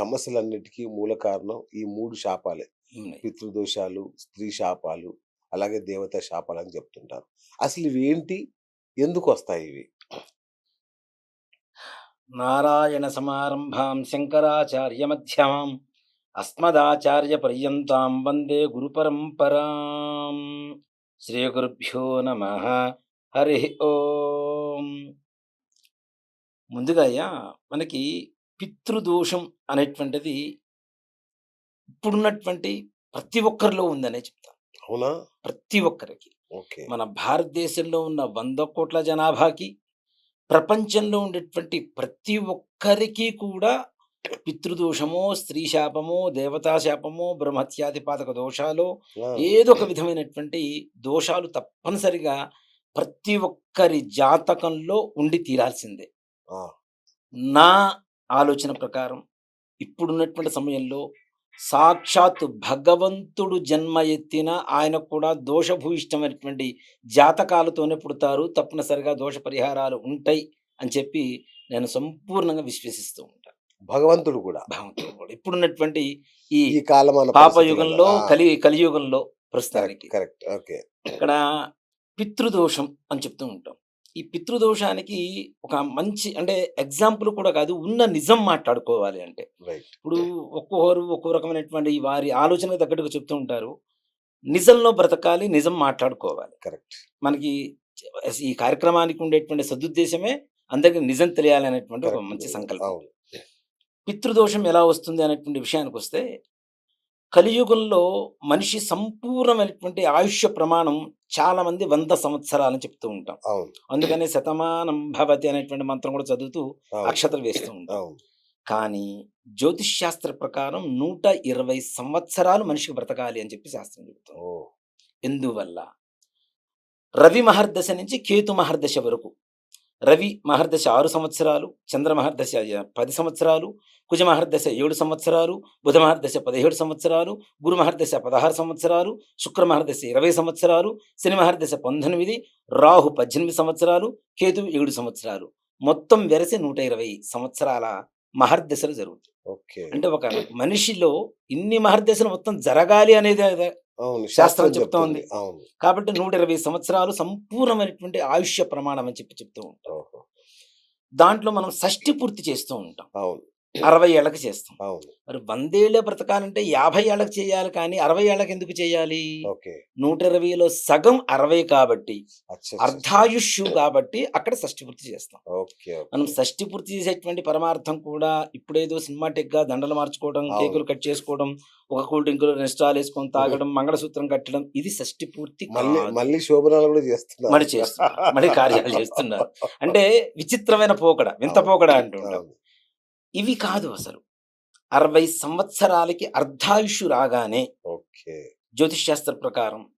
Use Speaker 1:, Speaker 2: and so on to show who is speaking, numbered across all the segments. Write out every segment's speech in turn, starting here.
Speaker 1: సమస్యలన్నిటికీ మూల కారణం ఈ మూడు శాపాలే. పితృదోషాలు స్త్రీ శాపాలు అలాగే దేవతా శాపాలు అని చెప్తుంటారు. అసలు ఇవి ఏంటి? ఎందుకు వస్తాయి ఇవి?
Speaker 2: నారాయణ సమారంభాం శంకరాచార్య మధ్యమాం అస్మదాచార్య పర్యంతాం వందే గురు పరంపరాం శ్రీ గురుభ్యో నమ. హరి ఓం. ముందుగా అయ్యా మనకి పితృదోషం అనేటువంటిది ఇప్పుడున్నటువంటి ప్రతి ఒక్కరిలో ఉందనే చెప్తాను.
Speaker 1: అవునా?
Speaker 2: ప్రతి ఒక్కరికి.
Speaker 1: ఓకే.
Speaker 2: మన భారతదేశంలో ఉన్న వంద కోట్ల జనాభాకి ప్రపంచంలో ఉండేటువంటి ప్రతి ఒక్కరికి కూడా పితృదోషమో స్త్రీ శాపమో దేవతా శాపమో బ్రహ్మత్యాధిపాతక దోషాలు ఏదో ఒక విధమైనటువంటి దోషాలు తప్పనిసరిగా ప్రతి ఒక్కరి జాతకంలో ఉండి తీరాల్సిందే. నా ఆలోచన ప్రకారం ఇప్పుడున్నటువంటి సమయంలో సాక్షాత్ భగవంతుడు జన్మ ఎత్తిన ఆయన కూడా దోషభూయిష్టమైనటువంటి జాతకాలతోనే పుడతారు. తప్పనిసరిగా దోష పరిహారాలు ఉంటాయి అని చెప్పి నేను సంపూర్ణంగా విశ్వసిస్తూ ఉంటాను
Speaker 1: భగవంతుడు కూడా.
Speaker 2: భగవంతుడు కూడా. ఇప్పుడున్నటువంటి ఈ
Speaker 1: ఈ కాలం
Speaker 2: పాపయుగంలో కలి కలియుగంలో ప్రస్తుతానికి
Speaker 1: కరెక్ట్. ఓకే.
Speaker 2: ఇక్కడ పితృదోషం అని చెప్తూ ఉంటాం. ఈ పితృదోషానికి ఒక మంచి అంటే ఎగ్జాంపుల్ కూడా కాదు ఉన్న నిజం మాట్లాడుకోవాలి అంటే. ఇప్పుడు ఒక్కొక్కరు ఒక్కో రకమైనటువంటి వారి ఆలోచనకు తగ్గట్టుగా చెప్తూ ఉంటారు. నిజంలో బ్రతకాలి నిజం మాట్లాడుకోవాలి.
Speaker 1: కరెక్ట్.
Speaker 2: మనకి ఈ కార్యక్రమానికి ఉండేటువంటి సదుద్దేశమే అందరికీ నిజం తెలియాలి అనేటువంటి ఒక మంచి సంకల్పం. పితృదోషం ఎలా వస్తుంది అనేటువంటి విషయానికి వస్తే కలియుగంలో మనిషి సంపూర్ణమైనటువంటి ఆయుష్య ప్రమాణం చాలా మంది వంద సంవత్సరాలని చెప్తూ ఉంటాం. అందుకనే శతమానం భవతి అనేటువంటి మంత్రం కూడా చదువుతూ అక్షతలు వేస్తూ ఉంటాం. కానీ జ్యోతిష్ శాస్త్ర ప్రకారం నూట ఇరవై సంవత్సరాలు మనిషికి బ్రతకాలి అని చెప్పి శాస్త్రం చెబుతుంది.
Speaker 1: ఓ.
Speaker 2: ఎందువల్ల? రవి మహర్దశ నుంచి కేతు మహర్దశ వరకు రవి మహర్దశ ఆరు సంవత్సరాలు చంద్ర మహర్దశ పది సంవత్సరాలు కుజ మహర్దశ ఏడు సంవత్సరాలు బుధ మహర్దశ పదిహేడు సంవత్సరాలు గురు మహర్దశ పదహారు సంవత్సరాలు శుక్ర మహర్దశ ఇరవై సంవత్సరాలు శని మహర్దశ పంతొమ్మిది రాహు పద్దెనిమిది సంవత్సరాలు కేతు ఏడు సంవత్సరాలు. మొత్తం వెరసి నూట ఇరవై సంవత్సరాల మహర్దశలు జరుగుతాయి. అంటే ఒక మనిషిలో ఇన్ని మహర్దశలు మొత్తం జరగాలి అనేది శాస్త్రం. చెప్తుంది.
Speaker 1: అవును.
Speaker 2: కాబట్టి నూట ఇరవై సంవత్సరాలు సంపూర్ణమైనటువంటి ఆయుష్య ప్రమాణం అని చెప్పి చెప్తూ ఉంటాం. దాంట్లో మనం షష్టి పూర్తి చేస్తూ ఉంటాం.
Speaker 1: అవును.
Speaker 2: అరవై ఏళ్ళకి చేస్తాం మరి వందేళ్ళే బ్రతకాలంటే యాభై ఏళ్ళకి చేయాలి కానీ అరవై ఏళ్ళకి ఎందుకు చేయాలి నూట ఇరవైలో సగం అరవై కాబట్టి
Speaker 1: అచ్చా
Speaker 2: అర్ధాయుష్ కాబట్టి అక్కడ షష్టి పూర్తి చేస్తాం మనం షష్టి పూర్తి చేసేటువంటి పరమార్థం కూడా ఇప్పుడేదో సినిమాటిక్గా దండలు మార్చుకోవడం. కేకులు కట్ చేసుకోవడం ఒక కూల్ డ్రింకులు రెస్టాల్ వేసుకొని తాగడం మంగళసూత్రం కట్టడం ఇది షష్టి పూర్తి
Speaker 1: మళ్ళీ. మళ్ళీ శోభనాలు కూడా చేస్తున్నారు
Speaker 2: మరి చేస్తున్నారు. మళ్ళీ కార్యాలు చేస్తున్నారు. అంటే విచిత్రమైన పోకడ వింత. పోకడ అంటుంటాం. ఇవి కాదు అసలు. అరవై సంవత్సరాలకి అర్ధాయుషు రాగానే
Speaker 1: ఓకే.
Speaker 2: జ్యోతిష్ శాస్త్ర ప్రకారం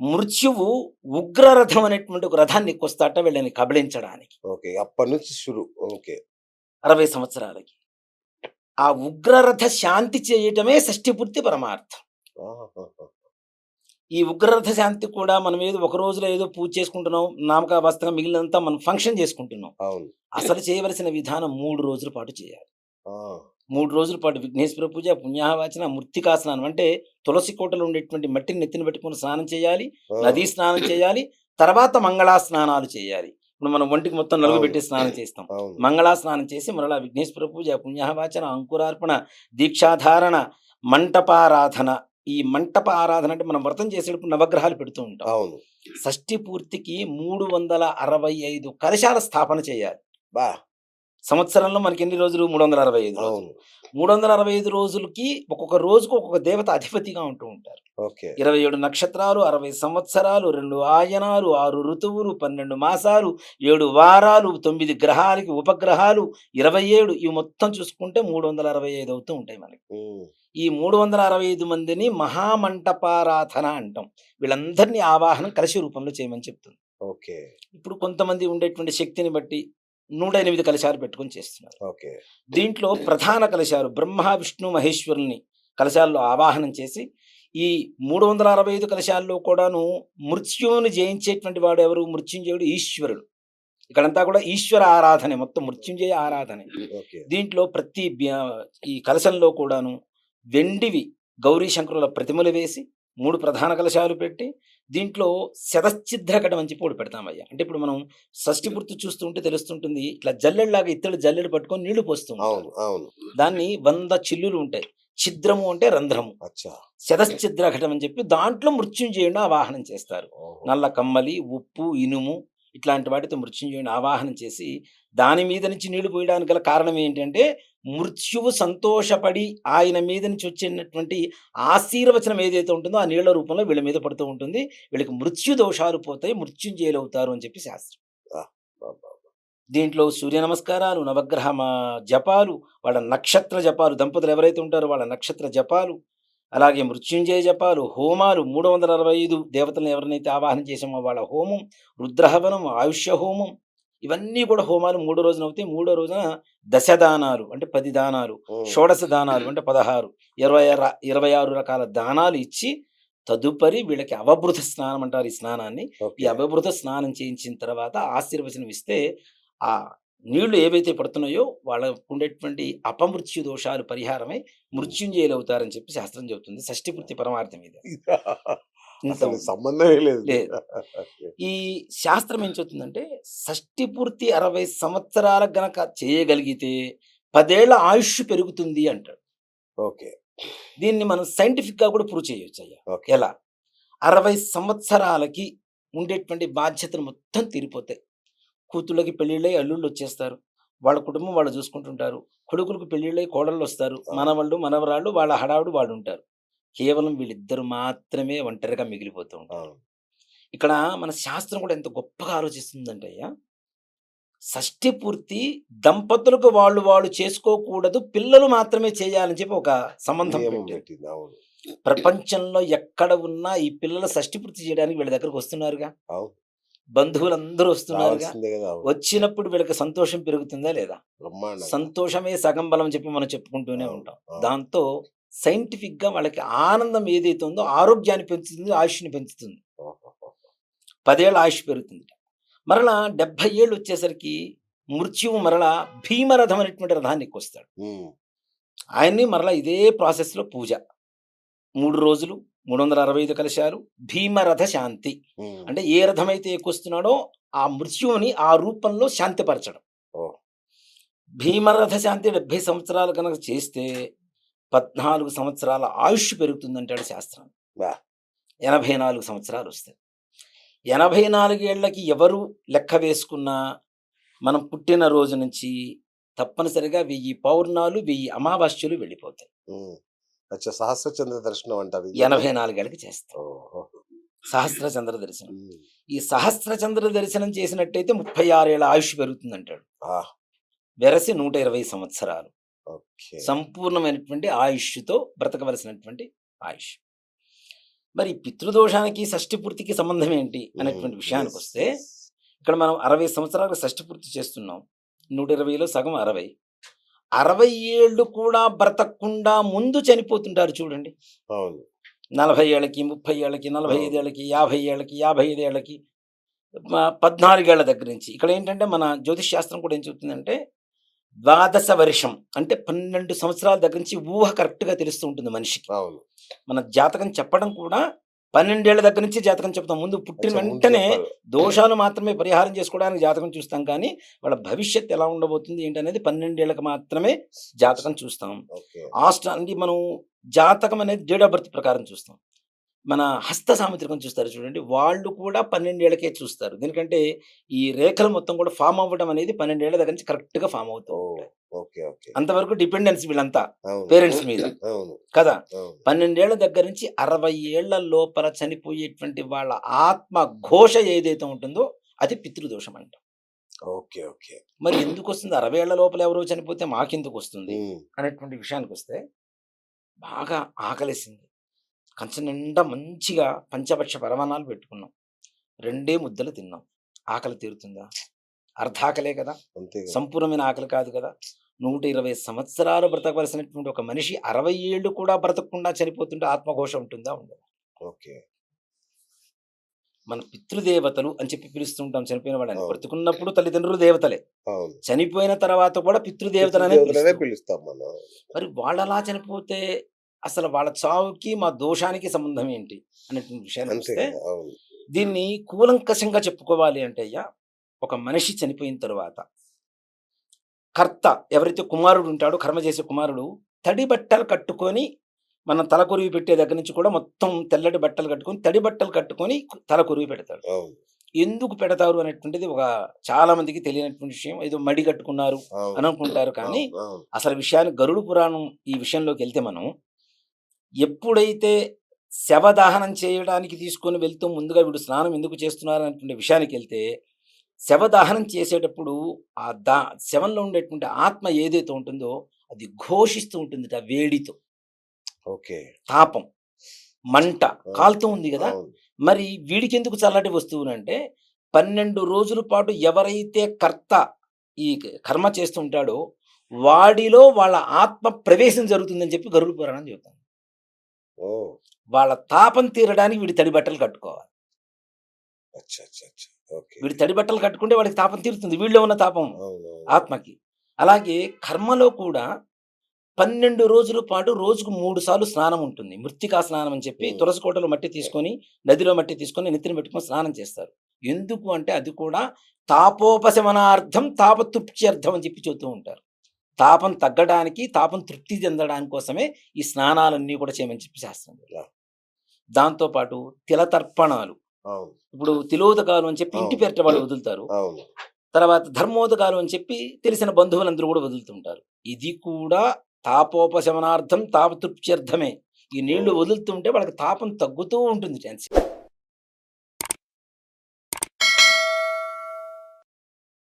Speaker 2: మృత్యువు ఉగ్రరథం అనేటువంటి ఒక రథాన్ని ఎక్కువస్తాట వీళ్ళని కబళించడానికి.
Speaker 1: ఓకే. అప్పటి నుంచి షురు ఓకే.
Speaker 2: అరవై సంవత్సరాలకి. ఆ ఉగ్రరథ శాంతి చేయటమే షష్ఠిపూర్తి పరమార్థం. ఈ ఉగ్రరథ శాంతి కూడా మనం ఏదో ఒక రోజులో ఏదో పూజ చేసుకుంటున్నాం నామకావాస్తంగా మిగిలినంతా మనం ఫంక్షన్ చేసుకుంటున్నాం.
Speaker 1: అవును.
Speaker 2: అసలు చేయవలసిన విధానం మూడు రోజుల పాటు చేయాలి. మూడు రోజుల పాటు విఘ్నేశ్వర పూజ పుణ్యాహవాచన మృత్తికా స్నానం అంటే తులసి కోటలో ఉండేటువంటి మట్టిని నెత్తిన పెట్టుకుని స్నానం చేయాలి నదీ స్నానం చేయాలి తర్వాత మంగళా స్నానాలు చేయాలి. ఇప్పుడు మనం ఒంటికి మొత్తం నలుగు పెట్టి స్నానం చేస్తాం. మంగళా స్నానం చేసి మరలా విఘ్నేశ్వర పూజ పుణ్యాహవాచన అంకురార్పణ దీక్షాధారణ మంటపారాధన ఈ మంటప ఆరాధన అంటే మనం వ్రతం చేసేటప్పుడు నవగ్రహాలు పెడుతూ ఉంటాం.
Speaker 1: అవును.
Speaker 2: షష్ఠి పూర్తికి మూడు వందల అరవై ఐదు కలశాల స్థాపన చేయాలి.
Speaker 1: బా.
Speaker 2: సంవత్సరంలో మనకి ఎన్ని రోజులు? మూడు వందల అరవై ఐదు
Speaker 1: అవును.
Speaker 2: మూడు వందల అరవై ఐదు రోజులకి ఒక్కొక్క రోజుకు ఒక్కొక్క దేవత అధిపతిగా ఉంటూ ఉంటారు.
Speaker 1: ఓకే.
Speaker 2: ఇరవై ఏడు నక్షత్రాలు అరవై సంవత్సరాలు రెండు ఆయనాలు ఆరు ఋతువులు పన్నెండు మాసాలు ఏడు వారాలు తొమ్మిది గ్రహాలకి ఉపగ్రహాలు ఇరవై ఏడు ఇవి మొత్తం చూసుకుంటే మూడు వందల అరవై ఐదు అవుతూ ఉంటాయి మనకి. ఈ మూడు వందల అరవై ఐదు మందిని మహామంటపారాధన అంటాం. వీళ్ళందరినీ ఆవాహనం కలశ రూపంలో చేయమని చెప్తుంది.
Speaker 1: ఓకే.
Speaker 2: ఇప్పుడు కొంతమంది ఉండేటువంటి శక్తిని బట్టి నూట ఎనిమిది కలశాలు పెట్టుకొని చేస్తున్నారు.
Speaker 1: ఓకే.
Speaker 2: దీంట్లో ప్రధాన కలశాలు బ్రహ్మ విష్ణు మహేశ్వరుల్ని కలశాల్లో ఆవాహనం చేసి ఈ మూడు వందల అరవై ఐదు కలశాల్లో కూడాను మృత్యువుని జయించేటువంటి వాడు ఎవరు? మృత్యుంజయుడు ఈశ్వరుడు. ఇక్కడంతా కూడా ఈశ్వర ఆరాధనే మొత్తం మృత్యుంజయ ఆరాధనే.
Speaker 1: ఓకే.
Speaker 2: దీంట్లో ప్రతి ఈ కలశంలో కూడాను వెండివి గౌరీ శంకరుల ప్రతిమలు వేసి మూడు ప్రధాన కలశాలు పెట్టి దీంట్లో శతశ్చిద్రకటం అని చెప్పి ఒకటి పెడతామయ్యా. అంటే ఇప్పుడు మనం షష్ఠి పూర్తి చూస్తుంటే తెలుస్తుంటుంది ఇట్లా జల్లెడలాగా ఇత్తడి జల్లెడు పట్టుకొని నీళ్ళు పోస్తూ
Speaker 1: అవును
Speaker 2: ఉంటారు.
Speaker 1: అవును.
Speaker 2: దాన్ని వంద చిల్లులు ఉంటాయి. ఛిద్రము అంటే రంధ్రము.
Speaker 1: అచ్చా.
Speaker 2: శతశ్చిద్రఘటం అని చెప్పి దాంట్లో మృత్యుంజయుడిని ఆవాహనం చేస్తారు. నల్ల కమ్మలి ఉప్పు ఇనుము ఇట్లాంటి వాటితో మృత్యుంజయుని ఆవాహనం చేసి దాని మీద నుంచి నీళ్ళు పోయడానికి గల కారణం ఏంటంటే మృత్యువు సంతోషపడి ఆయన మీద నుంచి వచ్చినటువంటి ఆశీర్వచనం ఏదైతే ఉంటుందో ఆ నీళ్ళ రూపంలో వీళ్ళ మీద పడుతూ ఉంటుంది. వీళ్ళకి మృత్యు దోషాలు పోతాయి మృత్యుంజయులు అవుతారు అని చెప్పి శాస్త్రం. దీంట్లో సూర్య నమస్కారాలు నవగ్రహ జపాలు వాళ్ళ నక్షత్ర జపాలు దంపతులు ఎవరైతే ఉంటారో వాళ్ళ నక్షత్ర జపాలు అలాగే మృత్యుంజయ జపాలు హోమాలు మూడు వందల అరవై ఐదు దేవతలను ఎవరినైతే ఆవాహనం చేసామో వాళ్ళ హోమం రుద్రహవనం ఆయుష్య హోమం ఇవన్నీ కూడా హోమాలు మూడో రోజున అవుతాయి. మూడో రోజున దశదానాలు అంటే పది దానాలు. షోడశ దానాలు అంటే పదహారు. ఇరవై ఇరవై ఆరు రకాల దానాలు ఇచ్చి తదుపరి వీళ్ళకి అవబృత స్నానం అంటారు ఈ స్నానాన్ని. ఈ
Speaker 1: ఓకే.
Speaker 2: అవబృత స్నానం చేయించిన తర్వాత ఆశీర్వచనం ఇస్తే ఆ నీళ్ళు ఏవైతే పడుతున్నాయో వాళ్ళకు ఉండేటువంటి అపమృత్యు దోషాలు పరిహారమై మృత్యుంజయులు అవుతారని చెప్పి శాస్త్రం చెబుతుంది. షష్ఠి పూర్తి పరమార్థం ఇది.
Speaker 1: సంబంధమే లేదు.
Speaker 2: ఈ శాస్త్రం ఏం చెబుతుందంటే షష్ఠి పూర్తి అరవై సంవత్సరాల గనక చేయగలిగితే పదేళ్ళ ఆయుష్ పెరుగుతుంది అంటాడు.
Speaker 1: ఓకే.
Speaker 2: దీన్ని మనం సైంటిఫిక్గా కూడా ప్రూవ్ చేయొచ్చు అయ్యా
Speaker 1: ఓకే.
Speaker 2: ఎలా? అరవై సంవత్సరాలకి ఉండేటువంటి బాధ్యతలు మొత్తం తీరిపోతాయి. కూతుళ్ళకి పెళ్ళిళ్ళై అల్లుళ్ళు వచ్చేస్తారు. వాళ్ళ కుటుంబం వాళ్ళు చూసుకుంటుంటారు. కొడుకులకు పెళ్ళిళ్ళై కోడళ్ళు వస్తారు. మనవాళ్ళు మనవరాళ్ళు వాళ్ళ హడావుడు వాళ్ళు ఉంటారు. కేవలం వీళ్ళిద్దరు మాత్రమే ఒంటరిగా మిగిలిపోతూ ఉంటారు. ఇక్కడ మన శాస్త్రం కూడా ఎంత గొప్పగా ఆలోచిస్తుందంటే అయ్యా షష్ఠి పూర్తి దంపతులకు వాళ్ళు వాళ్ళు చేసుకోకూడదు పిల్లలు మాత్రమే చేయాలని చెప్పి ఒక సంబంధం ప్రపంచంలో ఎక్కడ ఉన్నా ఈ పిల్లల షష్ఠి పూర్తి చేయడానికి వీళ్ళ దగ్గరకు వస్తున్నారుగా? బంధువులందరూ వస్తున్నారుగా?
Speaker 1: అవును.
Speaker 2: వచ్చినప్పుడు వీళ్ళకి సంతోషం పెరుగుతుందా లేదా. సంతోషమే సగం బలం చెప్పి మనం చెప్పుకుంటూనే ఉంటాం. దాంతో సైంటిఫిక్గా వాళ్ళకి ఆనందం ఏదైతే ఉందో ఆరోగ్యాన్ని పెంచుతుంది ఆయుష్ని పెంచుతుంది. పదేళ్ళ ఆయుష్ పెరుగుతుంది మరలా డెబ్బై ఏళ్ళు వచ్చేసరికి మృత్యువు మరలా భీమరథం అనేటువంటి రథాన్ని ఎక్కువస్తాడు
Speaker 1: ఉమ్.
Speaker 2: ఆయన్ని మరలా ఇదే ప్రాసెస్లో పూజ మూడు రోజులు మూడు వందల అరవై ఐదు కలశాలు భీమరథ శాంతి. అంటే ఏ రథం అయితే ఎక్కుస్తున్నాడో ఆ మృత్యువుని ఆ రూపంలో శాంతిపరచడం
Speaker 1: ఓ.
Speaker 2: భీమరథ శాంతి డెబ్బై సంవత్సరాలు కనుక చేస్తే పద్నాలుగు సంవత్సరాల ఆయుష్ పెరుగుతుందంటాడు శాస్త్రం. ఎనభై నాలుగు సంవత్సరాలు వస్తాయి ఎనభై నాలుగేళ్ళకి ఎవరు లెక్క వేసుకున్నా మనం పుట్టిన రోజు నుంచి తప్పనిసరిగా వెయ్యి పౌర్ణాలు వెయ్యి అమావాస్యలు వెళ్ళిపోతాయి.
Speaker 1: అచ్చా సహస్ర చంద్ర దర్శనం అంటారు.
Speaker 2: ఎనభై నాలుగేళ్ళకి చేస్తాం. సహస్ర చంద్ర దర్శనం. ఈ సహస్ర చంద్ర దర్శనం చేసినట్టయితే ముప్పై ఆరేళ్ళ ఆయుష్ పెరుగుతుంది అంటాడు వెరసి నూట ఇరవై సంవత్సరాలు
Speaker 1: ఓకే.
Speaker 2: సంపూర్ణమైనటువంటి ఆయుష్తో బ్రతకవలసినటువంటి ఆయుష్ మరి పితృదోషానికి షష్ఠి పూర్తికి సంబంధం ఏంటి అనేటువంటి
Speaker 1: ఉమ్.
Speaker 2: విషయానికి వస్తే. ఇక్కడ మనం అరవై సంవత్సరాలకు షష్ఠి పూర్తి చేస్తున్నాం నూట ఇరవైలో సగం అరవై అరవై ఏళ్ళు కూడా బ్రతకకుండా ముందు చనిపోతుంటారు చూడండి నలభై ఏళ్ళకి ముప్పై ఏళ్ళకి నలభై
Speaker 1: అవును.
Speaker 2: ఐదు ఏళ్ళకి యాభై ఏళ్ళకి యాభై ఐదు ఏళ్ళకి మ- పద్నాలుగేళ్ళ దగ్గర నుంచి ఇక్కడ ఏంటంటే మన జ్యోతిష్ శాస్త్రం కూడా ఏం చెప్తుందంటే ద్వాదశ వర్షం అంటే పన్నెండు సంవత్సరాల దగ్గర నుంచి ఊహ కరెక్ట్గా తెలుస్తూ ఉంటుంది మనిషికి.
Speaker 1: అవును.
Speaker 2: మన జాతకం చెప్పడం కూడా పన్నెండేళ్ళ దగ్గర నుంచి జాతకం చెప్తాం. ముందు పుట్టిన వెంటనే. దోషాలు మాత్రమే పరిహారం చేసుకోవడానికి జాతకం చూస్తాం. కానీ వాళ్ళ భవిష్యత్ ఎలా ఉండబోతుంది ఏంటనేది పన్నెండేళ్ళకి మాత్రమే జాతకం చూస్తాం.
Speaker 1: ఓకే.
Speaker 2: ఆస్ట్రా అంటే మనం జాతకం అనేది డేట్ ఆఫ్ బర్త్ ప్రకారం చూస్తాం. మన హస్త సాముద్రికం చూస్తారు చూడండి. వాళ్ళు కూడా పన్నెండేళ్ళకే చూస్తారు. ఎందుకంటే ఈ రేఖలు మొత్తం కూడా ఫామ్ అవ్వడం అనేది పన్నెండేళ్ళ దగ్గర నుంచి కరెక్ట్గా ఫామ్ అవుతూ
Speaker 1: ఓ
Speaker 2: ఉంటాయి.
Speaker 1: ఓకే. ఓకే.
Speaker 2: అంతవరకు డిపెండెన్స్ వీళ్ళంతా పేరెంట్స్ మీద. కదా? పన్నెండేళ్ళ దగ్గర నుంచి అరవై ఏళ్ళ లోపల చనిపోయేటువంటి వాళ్ళ ఆత్మ ఘోష ఏదైతే ఉంటుందో అది పితృదోషం అంట.
Speaker 1: ఓకే. ఓకే.
Speaker 2: మరి ఎందుకు వస్తుంది అరవై ఏళ్ళ లోపల ఎవరో చనిపోతే మాకెందుకు వస్తుంది. అనేటువంటి విషయానికి వస్తే బాగా ఆకలేసింది. కంచం నిండా మంచిగా పంచపక్ష పరమాణాలు పెట్టుకున్నాం. రెండే ముద్దలు తిన్నాం. ఆకలి తీరుతుందా? అర్ధాకలే కదా. సంపూర్ణమైన ఆకలి కాదు కదా? నూట ఇరవై సంవత్సరాలు బ్రతకవలసినటువంటి ఒక మనిషి అరవై ఏళ్ళు కూడా బ్రతకకుండా చనిపోతుంటే ఆత్మఘోష ఉంటుందా? ఉండదు?
Speaker 1: ఓకే.
Speaker 2: మన పితృదేవతలు అని చెప్పి పిలుస్తుంటాం చనిపోయిన వాళ్ళని. బ్రతుకున్నప్పుడు తల్లిదండ్రులు దేవతలే. చనిపోయిన తర్వాత కూడా పితృదేవతలనే
Speaker 1: దేవతలనే
Speaker 2: పిలుస్తాం. మరి వాళ్ళలా చనిపోతే అసలు వాళ్ళ చావుకి మా దోషానికి సంబంధం ఏంటి? అనేటువంటి విషయాన్ని వస్తే దీన్ని కూలంకషంగా చెప్పుకోవాలి అంటే అయ్యా ఒక మనిషి చనిపోయిన తరువాత కర్త ఎవరైతే కుమారుడు ఉంటాడో కర్మ చేసే కుమారుడు తడి బట్టలు కట్టుకొని మనం తల కొరివి పెట్టే దగ్గర నుంచి కూడా మొత్తం తెల్లటి బట్టలు కట్టుకొని తడి బట్టలు కట్టుకొని తల కొరివి పెడతాడు. ఎందుకు పెడతారు అనేటువంటిది ఒక చాలా మందికి తెలియనటువంటి విషయం. ఏదో మడి కట్టుకున్నారు అని అనుకుంటారు కానీ అసలు విషయాన్ని గరుడు పురాణం ఈ విషయంలోకి వెళ్తే మనం ఎప్పుడైతే శవదహనం చేయడానికి తీసుకొని వెళ్తూ ముందుగా వీడు స్నానం ఎందుకు చేస్తున్నారు అనేటువంటి విషయానికి వెళ్తే శవదహనం చేసేటప్పుడు ఆ దా శవంలో ఉండేటువంటి ఆత్మ ఏదైతే ఉంటుందో అది ఘోషిస్తూ ఉంటుంది ఆ వేడితో.
Speaker 1: ఓకే.
Speaker 2: తాపం మంట కాలుతూ ఉంది కదా! మరి వీడికి ఎందుకు చల్లటి వస్తువులు అంటే పన్నెండు రోజుల పాటు ఎవరైతే కర్త ఈ కర్మ చేస్తుంటాడో వాడిలో వాళ్ళ ఆత్మ ప్రవేశం జరుగుతుందని చెప్పి గరుడు పురాణం చెబుతాం వాళ్ళ తాపం తీరడానికి వీడి తడి బట్టలు కట్టుకోవాలి. వీడి తడి బట్టలు కట్టుకుంటే వాడికి తాపం తీరుతుంది. వీళ్ళలో ఉన్న తాపం. ఆత్మకి. అలాగే కర్మలో కూడా పన్నెండు రోజుల పాటు రోజుకు మూడు సార్లు స్నానం ఉంటుంది. మృత్తికా స్నానం అని చెప్పి. తులసికోటలో మట్టి తీసుకొని నదిలో మట్టి తీసుకొని నెత్తిన పెట్టుకొని స్నానం చేస్తారు. ఎందుకు అంటే అది కూడా తాపోపశమనార్థం తాపతృప్త్యర్థం అని చెప్పి చెబుతూ ఉంటారు. తాపం తగ్గడానికి తాపం తృప్తి చెందడానికి కోసమే ఈ స్నానాలన్నీ కూడా చేయమని చెప్పి శాస్త్రం
Speaker 1: Yeah.
Speaker 2: దాంతో పాటు తిలతర్పణాలు. ఇప్పుడు తిలోదకాలు అని చెప్పి ఇంటి. పేరిట వాళ్ళు వదులుతారు. తర్వాత ధర్మోదకాలు అని చెప్పి తెలిసిన బంధువులందరూ కూడా వదులుతుంటారు. ఇది కూడా తాపోపశమనార్థం తాపతృప్త్యర్థమే. ఈ
Speaker 1: నీళ్ళు.
Speaker 2: వదులుతుంటే వాళ్ళకి తాపం తగ్గుతూ ఉంటుంది ఛాన్స్.